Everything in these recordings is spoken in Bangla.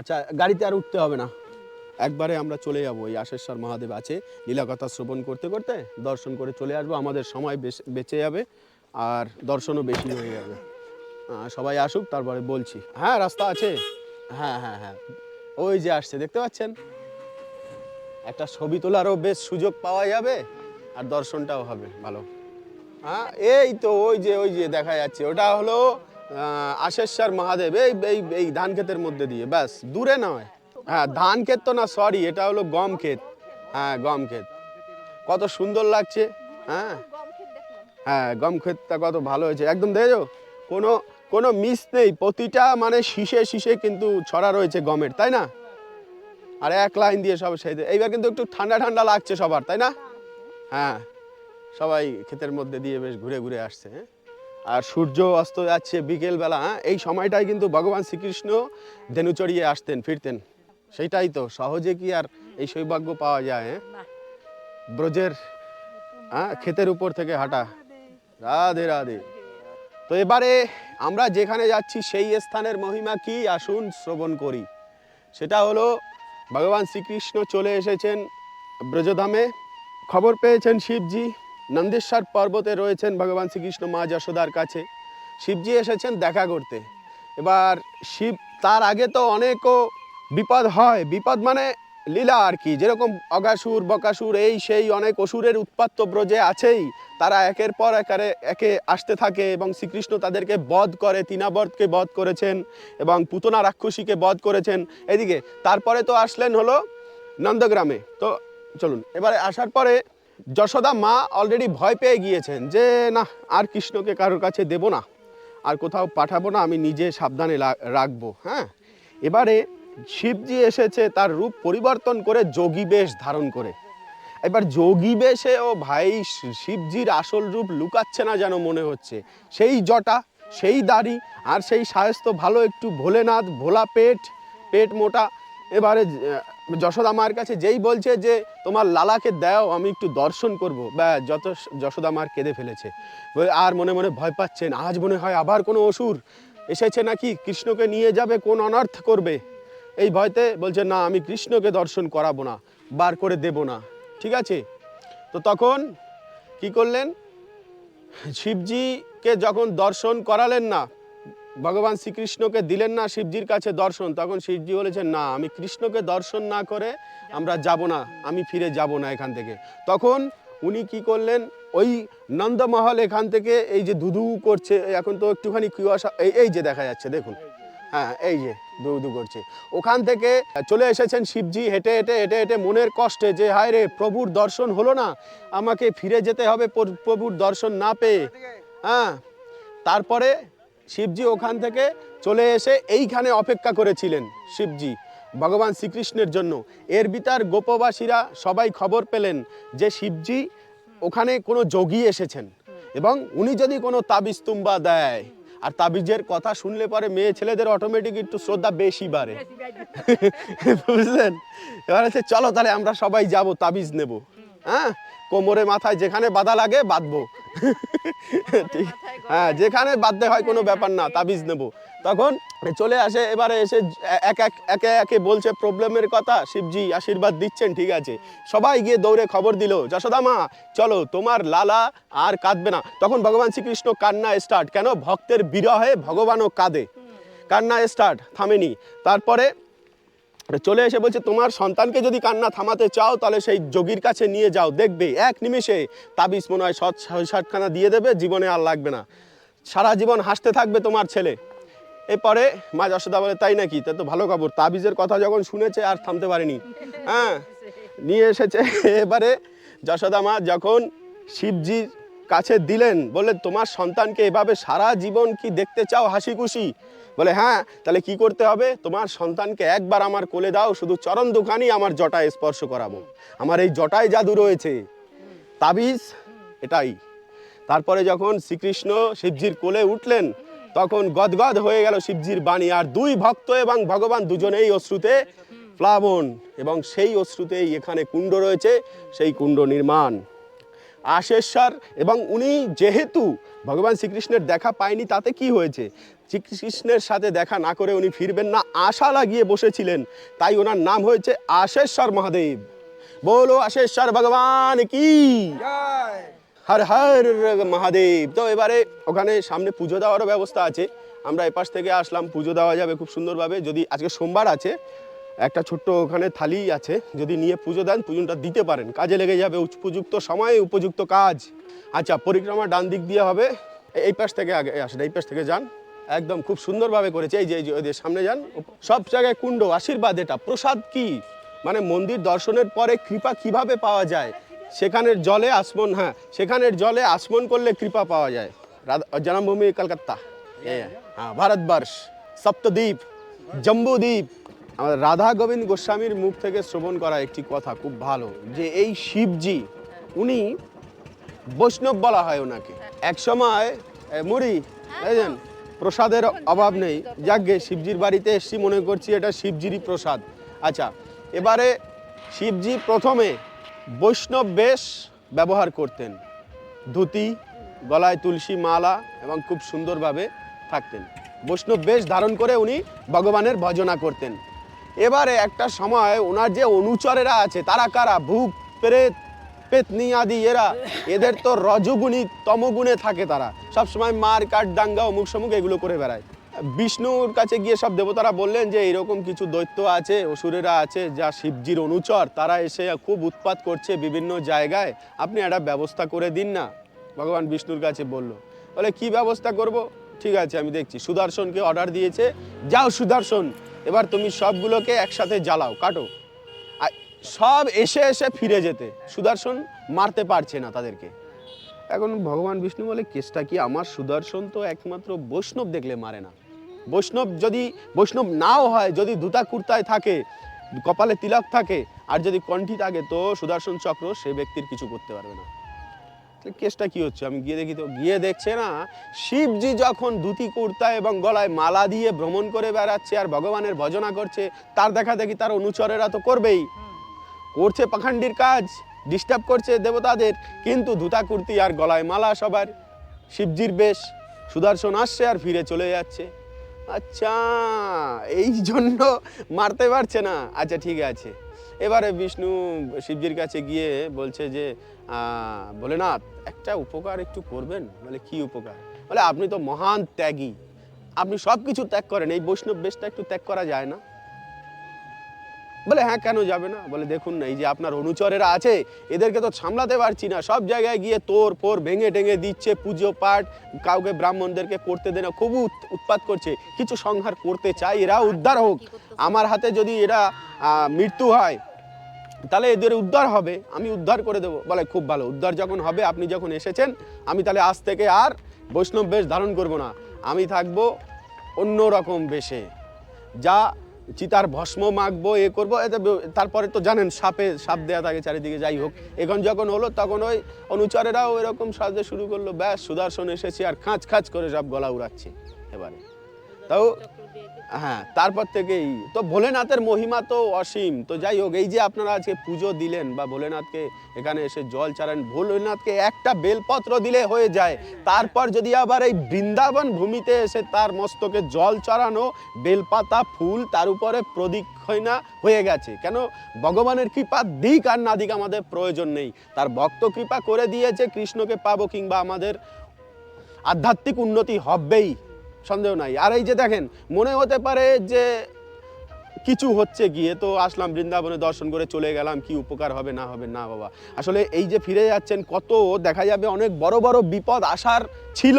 আচ্ছা গাড়িতে আর উঠতে হবে না। একবারে আমরা চলে যাব ওই আশেশ্বর মহাদেব আছে। লীলাকথা শ্রবণ করতে করতে দর্শন করে চলে আসব, আমাদের সময় বেঁচে যাবে আর দর্শনও বেশি হয়ে যাবে। সবাই আসুক, তারপরে বলছি। হ্যাঁ রাস্তা আছে। হ্যাঁ হ্যাঁ হ্যাঁ। ওই যে আসছে, দেখতে পাচ্ছেন? একটা ছবি তোলারও বেশ সুযোগ পাওয়া যাবে আর দর্শনটাও হবে, ভালো। হ্যাঁ এই তো, ওই যে ওই যে, দেখা যাচ্ছে। ওটা হলো আশেশ্বর মহাদেব, এই এই এই ধান ক্ষেতের মধ্যে দিয়ে, ব্যাস, দূরে নয়। হ্যাঁ ধান ক্ষেত তো না সরি এটা হলো গম ক্ষেত। হ্যাঁ গম ক্ষেত। কত সুন্দর লাগছে হ্যাঁ? হ্যাঁ গম ক্ষেতটা কত ভালো হয়েছে। একদম দেখেছ? কোনো কোনো মিস নেই, প্রতিটা মানে শীষে শীষে কিন্তু ছড়া রয়েছে গমের, তাই না? আর এক লাইন দিয়ে সব সেই এইবার কিন্তু একটু ঠান্ডা ঠান্ডা লাগছে সবার, তাই না? হ্যাঁ সবাই ক্ষেতের মধ্যে দিয়ে বেশ ঘুরে ঘুরে আসছে হ্যাঁ? আর সূর্য অস্ত যাচ্ছে বিকেলবেলা হ্যাঁ? এই সময়টাই কিন্তু ভগবান শ্রীকৃষ্ণ ধেনু চড়িয়ে আসতেন ফিরতেন। সেইটাই তো সহজে কি আর এই সৌভাগ্য পাওয়া যায় হ্যাঁ? ব্রজের হ্যাঁ ক্ষেতের উপর থেকে হাঁটা। রাধে রাধে। তো এবারে আমরা যেখানে যাচ্ছি সেই স্থানের মহিমা কি? আসুন শ্রবণ করি। সেটা হলো ভগবান শ্রীকৃষ্ণ চলে এসেছেন ব্রজধামে। খবর পেয়েছেন শিবজি। নন্দেশ্বর পর্বতে রয়েছেন ভগবান শ্রীকৃষ্ণ মা যশোদার কাছে। শিবজি এসেছেন দেখা করতে। এবার শিব তার আগে তো অনেকও বিপদ হয়। বিপদ মানে লীলা আর কি। যেরকম অগাসুর, বকাসুর, এই সেই অনেক অসুরের উৎপাত তো ব্রজে আছেই। তারা একের পর একারে একে আসতে থাকে এবং শ্রীকৃষ্ণ তাদেরকে বধ করে তিনাবর্তকে বধ করেছেন এবং পুতনা রাক্ষসীকে বধ করেছেন। এদিকে তারপরে তো আসলেন হলো নন্দগ্রামে। তো চলুন, এবারে আসার পরে যশোদা মা অলরেডি ভয় পেয়ে গিয়েছেন যে না আর কৃষ্ণকে কারোর কাছে দেব না। আর কোথাও পাঠাবো না, আমি নিজে সাবধানে রাখব। হ্যাঁ? এবারে শিবজি এসেছে তার রূপ পরিবর্তন করে যোগী বেশ ধারণ করে। এবার যোগী বেশে ও ভাই শিবজির আসল রূপ লুকাচ্ছে না যেন মনে হচ্ছে। সেই জটা, সেই দাড়ি, আর সেই সায়স্ত ভালো একটু ভোলেনাথ ভোলা পেট পেট মোটা। এবারে যশোদা মায়ের কাছে যেই বলছে যে, তোমার লালাকে দাও, আমি একটু দর্শন করব। বা যত যশোদা মার কেঁদে ফেলেছে। আর মনে মনে ভয় পাচ্ছেন? আজ মনে হয় আবার কোনো অসুর এসেছে নাকি? কৃষ্ণকে নিয়ে যাবে, কোন অনর্থ করবে? এই ভয়তে বলছে, না, আমি কৃষ্ণকে দর্শন করাবো না, বার করে দেব না। ঠিক আছে? তো তখন কি করলেন? শিবজিকে যখন দর্শন করালেন না ভগবান শ্রীকৃষ্ণকে দিলেন না শিবজির কাছে দর্শন, তখন শিবজি বলেছেন, না, আমি কৃষ্ণকে দর্শন না করে আমরা যাব না, আমি ফিরে যাব না এখান থেকে। তখন উনি কি করলেন, ওই নন্দমহল এখান থেকে এই যে ধুধু করছে, এখন তো একটুখানি কুয়াশা, এই এই যে দেখা যাচ্ছে, দেখুন। হ্যাঁ এই যে দু দু করছে। ওখান থেকে চলে এসেছেন শিবজি, হেঁটে হেঁটে হেঁটে হেঁটে মনের কষ্টে যে, হায় রে, প্রভুর দর্শন হলো না, আমাকে ফিরে যেতে হবে প্রভুর দর্শন না পেয়ে। হ্যাঁ তারপরে শিবজি ওখান থেকে চলে এসে এইখানে অপেক্ষা করেছিলেন শিবজি, ভগবান শ্রীকৃষ্ণের জন্য। এর বিতার গোপবাসীরা সবাই খবর পেলেন যে শিবজি ওখানে কোনো যোগী এসেছেন এবং উনি যদি কোনো তাবিজ তুম্বা দেয়, আর তাবিজের কথা শুনলে পরে মেয়ে ছেলেদের অটোমেটিক একটু শ্রদ্ধা বেশি বাড়ে। বুঝলেন? এবার হচ্ছে, চলো তাহলে আমরা সবাই যাব, তাবিজ নেব। হ্যাঁ? কোমরে মাথায় যেখানে বাধা লাগে বাঁধবো। হ্যাঁ যেখানে বাঁধতে হয় কোনো ব্যাপার না, তাবিজ নেব। তখন চলে আসে, এবারে এসে এক এক, একে একে বলছে, প্রবলেমের কথা শিবজি আশীর্বাদ দিচ্ছেন, ঠিক আছে। সবাই গিয়ে দৌড়ে খবর দিল, যশোদা মা, চলো, তোমার লালা আর কাঁদবে না। তখন ভগবান শ্রীকৃষ্ণ কান্না স্টার্ট কেন? ভক্তের বিরহে ভগবানও কাঁদে। কান্না স্টার্ট থামেনি। তারপরে চলে এসে বলছে, তোমার সন্তানকে যদি কান্না থামাতে চাও, তাহলে সেই যোগীর কাছে নিয়ে যাও। দেখবে, এক নিমেষে তাবিজ মনে হয় সৎ ষাটখানা দিয়ে দেবে, জীবনে আর লাগবে না। সারা জীবন হাসতে থাকবে তোমার ছেলে। এরপরে মা যশোদা বলে, তাই নাকি? তা তো ভালো খবর। তাবিজের কথা যখন শুনেছে, আর থামতে পারেনি। হ্যাঁ নিয়ে এসেছে। এবারে যশোদা মা যখন শিবজির কাছে দিলেন বলে তোমার সন্তানকে এভাবে সারা জীবন কি দেখতে চাও হাসি খুশি বলে হ্যাঁ তাহলে কি করতে হবে? তোমার সন্তানকে একবার আমার কোলে দাও, শুধু চরণ দুখানি আমার জটায় স্পর্শ করাবো। আমার এই জটায় জাদু রয়েছে। তাবিজ, এটাই। তারপরে যখন শ্রীকৃষ্ণ শিবজির কোলে উঠলেন, তখন গদগদ হয়ে গেল শিবজির বাণী, আর দুই ভক্ত এবং ভগবান দুজনেই অশ্রুতে প্লাবন এবং সেই অশ্রুতেই এখানে কুণ্ড রয়েছে, সেই কুণ্ড নির্মাণ। আশেশ্বর এবং উনি যেহেতু ভগবান শ্রীকৃষ্ণের দেখা পায়নি তাতে কি হয়েছে? শ্রীকৃষ্ণের সাথে দেখা না করে উনি ফিরবেন না আশা লাগিয়ে বসেছিলেন। তাই ওনার নাম হয়েছে আশেশ্বর মহাদেব। বলো আশেশ্বর ভগবান কি? হর হর মহাদেব। তো এবারে ওখানে সামনে পুজো দেওয়ারও ব্যবস্থা আছে। আমরা এপাশ থেকে আসলাম পুজো দেওয়া যাবে খুব সুন্দরভাবে। যদি আজকে সোমবার আছে একটা ছোট্ট ওখানে থালি আছে, যদি নিয়ে পুজো দেন, পুজোটা দিতে পারেন। কাজে লেগে যাবে উপযুক্ত সময়ে উপযুক্ত কাজ। আচ্ছা পরিক্রমা ডান দিক দিয়ে হবে। এই পাশ থেকে আগে আসেন, এই পাশ থেকে যান। একদম খুব সুন্দরভাবে করেছে, এই যে এই যে সামনে যান। সব জায়গায় কুণ্ড, আশীর্বাদ এটা। প্রসাদ কি? মানে মন্দির দর্শনের পরে কৃপা কীভাবে পাওয়া যায়? সেখানের জলে আসমন হ্যাঁ সেখানের জলে আসমন করলে কৃপা পাওয়া যায়। জন্মভূমি কলকাতা। হ্যাঁ ভারতবর্ষ। সপ্তদ্বীপ, জম্বুদ্বীপ। আমাদের রাধা গোবিন্দ গোস্বামীর মুখ থেকে শ্রবণ করা একটি কথা খুব ভালো যে এই শিবজি উনি বৈষ্ণব বলা হয় ওনাকে। এক সময় মুড়ি বুঝলেন প্রসাদের অভাব নেই। যাকগে শিবজির বাড়িতে এসছি মনে করছি এটা শিবজিরই প্রসাদ। আচ্ছা এবারে শিবজি প্রথমে বৈষ্ণব বেশ ব্যবহার করতেন। ধুতি গলায় তুলসী মালা এবং খুব সুন্দরভাবে থাকতেন। বৈষ্ণব বেশ ধারণ করে উনি ভগবানের ভজনা করতেন। এবারে একটা সময় ওনার যে অনুচরেরা আছে, তারা কারা? ভূপ প্রেত, পেতনি আদি, এরা। এদের তো রজগুণী তমগুণে থাকে তারা। সবসময় মার কাট দাঙ্গা, অমুক সমুক এগুলো করে বেড়ায়। বিষ্ণুর কাছে গিয়ে সব দেবতারা বললেন যে এরকম কিছু দৈত্য আছে, অসুরেরা আছে, যা শিবজির অনুচর। তারা এসে খুব উৎপাত করছে বিভিন্ন জায়গায়। আপনি একটা ব্যবস্থা করে দিন না। ভগবান বিষ্ণুর কাছে বলল, বলে, কি ব্যবস্থা করব? ঠিক আছে, আমি দেখছি। সুদর্শনকে অর্ডার দিয়েছে। যাও সুদর্শন এবার তুমি সবগুলোকে একসাথে জ্বালাও, কাটো। সব এসে এসে ফিরে যেতে। সুদর্শন মারতে পারছে না তাদেরকে। এখন ভগবান বিষ্ণু বলে, কেসটা কি আমার? সুদর্শন তো একমাত্র বৈষ্ণব দেখলে মারে না। বৈষ্ণব যদি, বৈষ্ণব নাও হয়, যদি দুতা কুর্তায় থাকে, কপালে তিলক থাকে, আর যদি কণ্ঠি থাকে, তো সুদর্শন চক্র সে ব্যক্তির কিছু করতে পারবে না। কেসটা কি হচ্ছে? আমি গিয়ে দেখি তো, গিয়ে দেখছে না, শিবজি যখন ধুতি, কুর্তা এবং গলায় মালা দিয়ে ভ্রমণ করে বেড়াচ্ছে আর ভগবানের ভজনা করছে, তার দেখা দেখি তার অনুচরেরা তো করবেই। করছে পাখান্ডির কাজ ডিস্টার্ব করছে দেবতাদের, কিন্তু ধুতা, কুর্তি আর গলায় মালা সবার। শিবজির বেশ সুদর্শন আসছে আর ফিরে চলে যাচ্ছে। আচ্ছা এই জন্য মারতে পারছে না। আচ্ছা ঠিক আছে। এবারে বিষ্ণু শিবজির কাছে গিয়ে বলছে যে ভোলেনাথ, একটা উপকার একটু করবেন? বলে, কি উপকার? বলে, আপনি তো মহান ত্যাগী। আপনি সব কিছু ত্যাগ করেন। এই বৈষ্ণব বেশটা একটু ত্যাগ করা যায় না? বলে হ্যাঁ কেন যাবে না? বলে, দেখুন না, এই যে আপনার অনুচরেরা আছে, এদেরকে তো সামলাতে পারছি না। সব জায়গায় গিয়ে তোর পোর ভেঙে টেঙে দিচ্ছে, পুজো পাঠ কাউকে ব্রাহ্মণদেরকে করতে দেয় না, খুব উৎ- উৎপাত করছে। কিছু সংহার করতে চাই, এরা উদ্ধার হোক। আমার হাতে যদি এরা মৃত্যু হয় তাহলে এদের উদ্ধার হবে, আমি উদ্ধার করে দেবো। বলে, খুব ভালো, উদ্ধার যখন হবে, আপনি যখন এসেছেন, আমি তাহলে আজ থেকে আর বৈষ্ণব বেশ ধারণ করব না। আমি থাকব অন্য রকম বেশে। যা চিতার ভস্ম মাখবো, এ করব তারপরে তো জানেন, সাপে, সাপ দেয়া থাকে চারিদিকে, যাই হোক। এখন যখন হলো, তখন ওই অনুচরেরাও এরকম সাজতে শুরু করল। ব্যাস, সুদর্শন এসেছে আর খাঁচ খাঁচ করে সব গলা উড়াচ্ছে এবারে। তাও হ্যাঁ তারপর থেকেই। তো ভোলেনাথের মহিমা তো অসীম। তো যাই হোক, এই যে আপনারা আজকে পুজো দিলেন বা ভোলেনাথকে এখানে এসে জল চালান ভোলেনাথকে একটা বেলপত্র দিলে হয়ে যায়। তারপর যদি আবার এই বৃন্দাবন ভূমিতে এসে তার মস্তকে জল চড়ানো বেলপাতা, ফুল, তার উপরে প্রদক্ষিণা হয়ে গেছে। কেন? ভগবানের কৃপা দিক আর না দিক আমাদের প্রয়োজন নেই। তার ভক্ত কৃপা করে দিয়েছে, কৃষ্ণকে পাবো কিংবা আমাদের আধ্যাত্মিক উন্নতি হবেই। সন্দেহ নাই। আর এই যে দেখেন মনে হতে পারে যে কিছু হচ্ছে গিয়ে তো আসলাম বৃন্দাবনে দর্শন করে চলে গেলাম কি উপকার হবে না হবে না বাবা। আসলে এই যে ফিরে যাচ্ছেন কত দেখা যাবে অনেক বড় বড় বিপদ আসার ছিল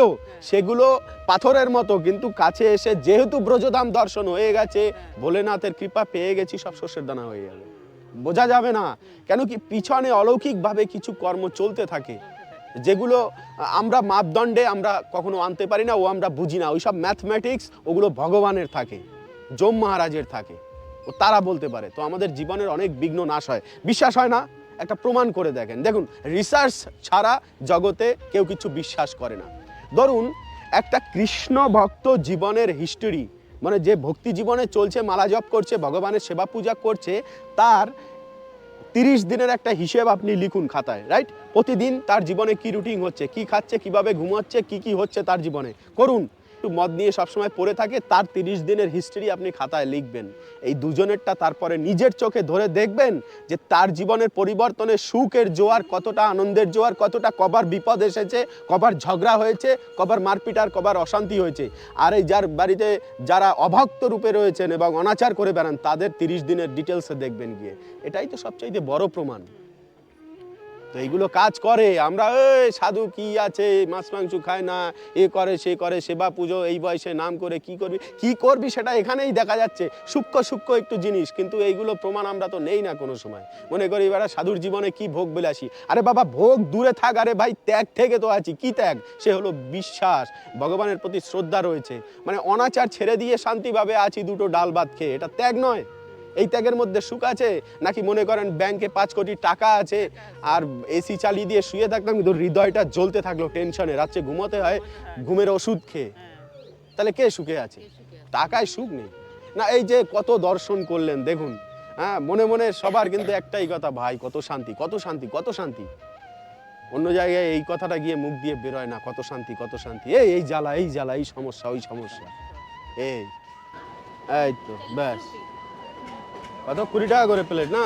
সেগুলো পাথরের মতো কিন্তু কাছে এসে যেহেতু ব্রজধাম দর্শন হয়ে গেছে ভোলেনাথের কৃপা পেয়ে গেছি সব শস্যের দানা হয়ে যাবে বোঝা যাবে না। কেন কি পিছনে অলৌকিকভাবে কিছু কর্ম চলতে থাকে। যেগুলো আমরা মাপদণ্ডে আমরা কখনো আনতে পারি না, ও আমরা বুঝি না। ওইসব ম্যাথমেটিক্স ওগুলো ভগবানের থাকে যম মহারাজের থাকে। ও তারা বলতে পারে। তো আমাদের জীবনের অনেক বিঘ্ন নাশ হয়। বিশ্বাস হয় না? একটা প্রমাণ করে দেখেন। দেখুন রিসার্চ ছাড়া জগতে কেউ কিছু বিশ্বাস করে না। ধরুন, একটা কৃষ্ণ ভক্ত জীবনের হিস্টোরি মানে যে ভক্তি জীবনে চলছে, মালা জপ করছে, ভগবানের সেবা পূজা করছে, তার তিরিশ দিনের একটা হিসেব আপনি লিখুন খাতায় রাইট প্রতিদিন তার জীবনে কি রুটিন হচ্ছে, কি খাচ্ছে, কীভাবে ঘুমাচ্ছে, কি কি হচ্ছে তার জীবনে। করুন। একটু মদ নিয়ে সবসময় পড়ে থাকে, তার তিরিশ দিনের হিস্ট্রি আপনি খাতায় লিখবেন। এই দুজনেরটা তারপরে নিজের চোখে ধরে দেখবেন যে তার জীবনের পরিবর্তনে সুখের জোয়ার কতটা, আনন্দের জোয়ার কতটা, কবার বিপদ এসেছে, কবার ঝগড়া হয়েছে, কবার মারপিট আর কবার অশান্তি হয়েছে। আর এই যার বাড়িতে যারা অভক্ত রূপে রয়েছেন এবং অনাচার করে বেড়ান, তাদের তিরিশ দিনের ডিটেলসে দেখবেন গিয়ে। এটাই তো সবচাইতে বড় প্রমাণ। তো এইগুলো কাজ করে। আমরা, এই সাধু কি আছে? মাছ, মাংস খায় না। এ করে, সে করে, সেবা পুজো, এই বয়সে নাম করে কি করবি? কি করবি সেটা এখানেই দেখা যাচ্ছে। সূক্ষ্ম সূক্ষ্ম একটু জিনিস, কিন্তু এইগুলো প্রমাণ আমরা তো নেই না কোনো সময়। মনে করি এবার সাধুর জীবনে কি ভোগ বিলাসী। আরে বাবা, ভোগ দূরে থাক। আরে ভাই, ত্যাগ থেকে তো আছি। কি ত্যাগ? সে হলো বিশ্বাস। ভগবানের প্রতি শ্রদ্ধা রয়েছে। মানে অনাচার ছেড়ে দিয়ে শান্তিভাবে আছি, দুটো ডাল ভাত খেয়ে। এটা ত্যাগ নয়। এই ত্যাগের মধ্যে সুখ আছে? নাকি মনে করেন ব্যাংকে পাঁচ কোটি টাকা আছে আর এসি চালিয়ে দিয়ে শুয়ে থাকলাম কিন্তু হৃদয়টা জ্বলতে থাকল টেনশনে, রাত্রে ঘুমোতে হয়, ঘুমের ওষুধ খেয়ে। তাহলে কে সুখে আছে? টাকায় সুখ নেই। না, এই যে কত দর্শন করলেন, দেখুন হ্যাঁ মনে মনে সবার কিন্তু একটাই কথা, ভাই, কত শান্তি কত শান্তি কত শান্তি। অন্য জায়গায় এই কথাটা গিয়ে মুখ দিয়ে বেরোয় না, কত শান্তি কত শান্তি। এই এই জ্বালা এই জ্বালা, এই সমস্যা, ওই সমস্যা। এই এই তো, ব্যাস। কত কুড়ি টাকা করে প্লেট না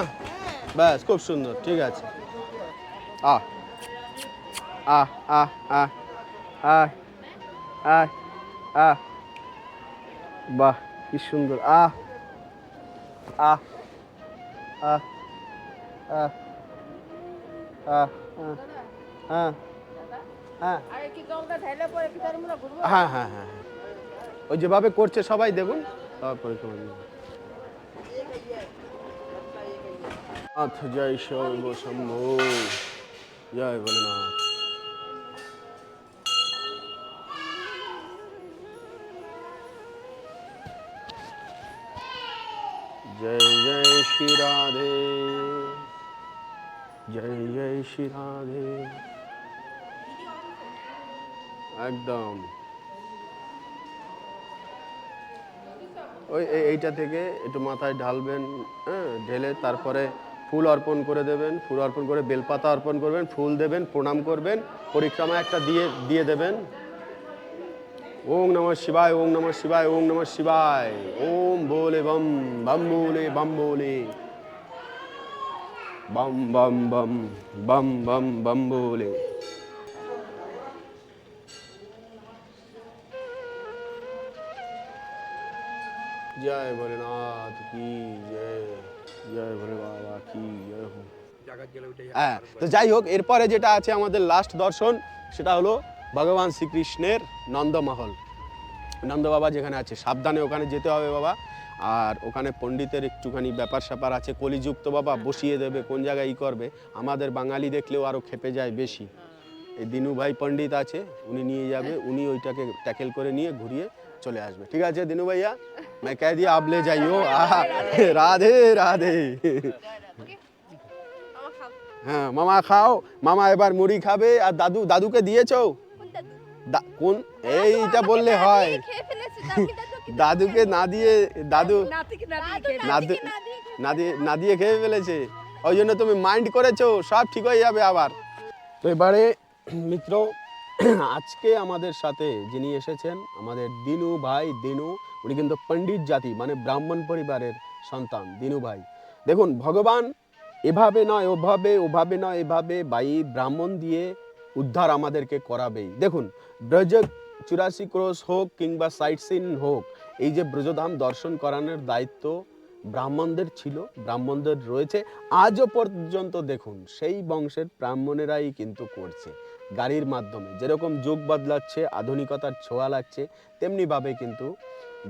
ব্যাস খুব সুন্দর ঠিক আছে আহ আহ আহ আহ আহ আহ আহ বাহ কি সুন্দর আহ আহ আহ আহ আহ হ্যাঁ হ্যাঁ হ্যাঁ হ্যাঁ হ্যাঁ হ্যাঁ। ওই যেভাবে করছে সবাই দেখুন তারপরে তোমার নাথ জয় শম্ভু জয় ভোলেনাথ। জয় জয় শ্রী রাধে। জয় জয় শ্রী রাধে। একদম। ওই এই- এইটা থেকে একটু মাথায় ঢালবেন হ্যাঁ ঢেলে তারপরে ফুল অর্পণ করে দেবেন, ফুল অর্পণ করে বেলপাতা অর্পণ করবেন, ফুল দেবেন, প্রণাম করবেন পরিক্রমা একটা দিয়ে দিয়ে দেবেন। ওম নমঃ শিবায়, ওম নমঃ শিবায়, ওম নমঃ শিবায়। ওম ভোলে বম বম ভোলে বম ভোলে। বম বম বম বম বম বম ভোলে। জয় ভোলেনাথ কি জয়। হ্যাঁ তো যাই হোক এরপরে যেটা আছে আমাদের লাস্ট দর্শন সেটা হলো ভগবান শ্রীকৃষ্ণের নন্দমহল। নন্দ বাবা যেখানে আছে সাবধানে ওখানে যেতে হবে বাবা। আর ওখানে পণ্ডিতের একটুখানি ব্যাপার স্যাপার আছে কলিযুক্ত বাবা বসিয়ে দেবে কোন জায়গায় ই করবে। আমাদের বাঙালি দেখলেও আরও খেপে যায় বেশি। এই দিনু ভাই পণ্ডিত আছে উনি নিয়ে যাবে উনি ওইটাকে ট্যাকেল করে নিয়ে ঘুরিয়ে চলে আসবে ঠিক আছে দিনু ভাইয়া मैं कह दिया आप ले जाइयो आहा, রাধে রাধে আমার খাও হ্যাঁ মামা খাও মামা এবার মুড়ি খাবে আর দাদু দাদুকে দিয়েছো কোন দাদু দা- কোন এইটা বললে হয় খেয়ে ফেলেছে দাদু দাদু কি দাদুকে না দিয়ে দাদু নাতিকে না দিয়ে না দি- না দিয়ে না দিয়ে খেয়ে ফেলেছে ওই জন্য তুমি মাইন্ড করেছো সব ঠিক হয়ে যাবে আবার তো এবারে মিত্র আজকে আমাদের সাথে যিনি এসেছেন, আমাদের দিনু ভাই, দিনু, উনি কিন্তু পণ্ডিত জাতি মানে ব্রাহ্মণ পরিবারের সন্তান, দিনু ভাই। দেখুন, ভগবান এভাবে নয়, ওভাবে ওভাবে নয়, এভাবে বাই ব্রাহ্মণ দিয়ে উদ্ধার আমাদেরকে করাবেই। দেখুন, ব্রজ চুরাশি ক্রোশ হোক কিংবা সাইট সিন হোক, এই যে ব্রজধাম দর্শন করানোর দায়িত্ব ব্রাহ্মণদের ছিল, ব্রাহ্মণদের রয়েছে, আজও পর্যন্ত দেখুন, সেই বংশের ব্রাহ্মণেরাই কিন্তু করছে। গাড়ির মাধ্যমে। যেরকম যুগ বদলাচ্ছে, আধুনিকতার ছোঁয়া লাগছে, তেমনিভাবে কিন্তু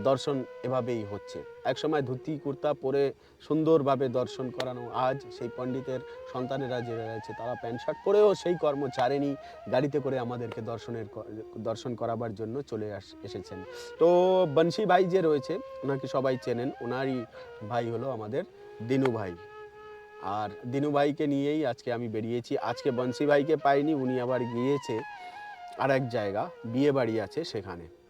দর্শন এভাবেই হচ্ছে। একসময় ধুতি, কুর্তা পরে সুন্দরভাবে দর্শন করানো, আজ সেই পণ্ডিতের সন্তানেরা যে রয়েছে, তারা প্যান্ট শার্ট পরেও সেই কর্ম ছাড়েনি, গাড়িতে করে আমাদেরকে দর্শনের দর্শন করাবার জন্য চলে আস, এসেছেন। তো বংশী ভাই যে রয়েছে, ওনাকে সবাই চেনেন, ওনারই ভাই হলো আমাদের দিনু ভাই। আর দিনু ভাইকে নিয়েই আজকে আমি বেরিয়েছি। আজকে বংশী ভাইকে পাইনি, উনি আবার গিয়েছে আর এক জায়গা বিয়ে বাড়ি আছে সেখানে।